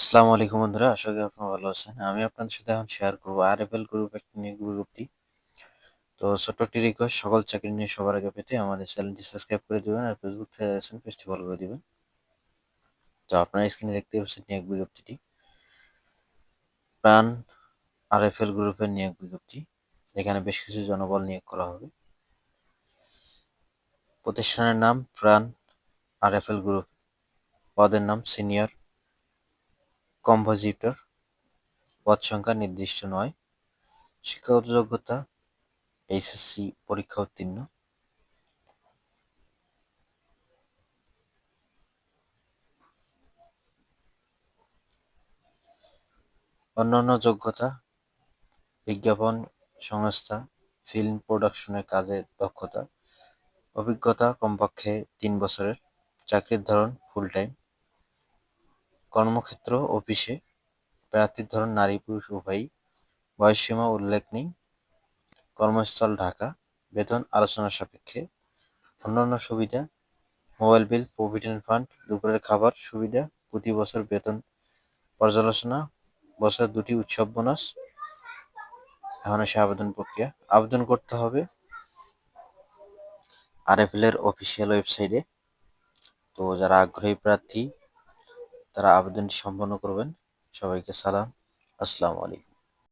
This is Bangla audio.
আসসালামু আলাইকুম বন্ধুরা, আশা করি আপনারা ভালো আছেন। আমি আপনাদের সাথে এখন শেয়ার করব আর এফ এল গ্রুপ একটা নিয়োগ বিজ্ঞপ্তি। তো ছোট্ট একটি রিকোয়েস্ট সকল চাকরি নিয়ে সবার আগে পেতে আমাদের চ্যানেলটি সাবস্ক্রাইব করে দেবেন আর ফেসবুক থেকে পেজটি ফলো করে দেবেন। তো আপনারা স্ক্রিনে দেখতে পাচ্ছেন নিয়োগ বিজ্ঞপ্তিটি। প্রাণ আর এফ এল গ্রুপের নিয়োগ বিজ্ঞপ্তি। এখানে বেশ কিছু জনবল নিয়োগ করা হবে। প্রতিষ্ঠানের নাম প্রাণ আর এফ এল গ্রুপ পদের নাম সিনিয়র কম্পোজিটর পদ সংখ্যা নির্দিষ্ট নয় শিক্ষাগত যোগ্যতা এইচএসসি পরীক্ষা উত্তীর্ণ। অন্যান্য যোগ্যতা, বিজ্ঞাপন সংস্থা, ফিল্ম প্রোডাকশনের কাজের দক্ষতা, অভিজ্ঞতা কমপক্ষে তিন বছরের, চাকরির ধরন ফুল টাইম কর্মক্ষেত্র, অফিসে। প্রার্থীর ধরন নারী, পুরুষ, উভয়ই। বয়সসীমা উল্লেখ নেই। কর্মস্থল, ঢাকা। বেতন আলোচনা সাপেক্ষে। অন্যান্য সুবিধা, মোবাইল বিল, প্রভিডেন্ট ফান্ড, দুপুরের খাবার সুবিধা, প্রতি বছর বেতন পর্যালোচনা, বছর দুটি উৎসব বোনাস, এখন আসে আবেদন প্রক্রিয়া। আবেদন করতে হবে আরএফএল এর অফিসিয়াল ওয়েবসাইটে। তো যারা আগ্রহী প্রার্থী তারা আবেদনটি সম্পন্ন করবেন। সবাইকে সালাম। আসসালামু আলাইকুম।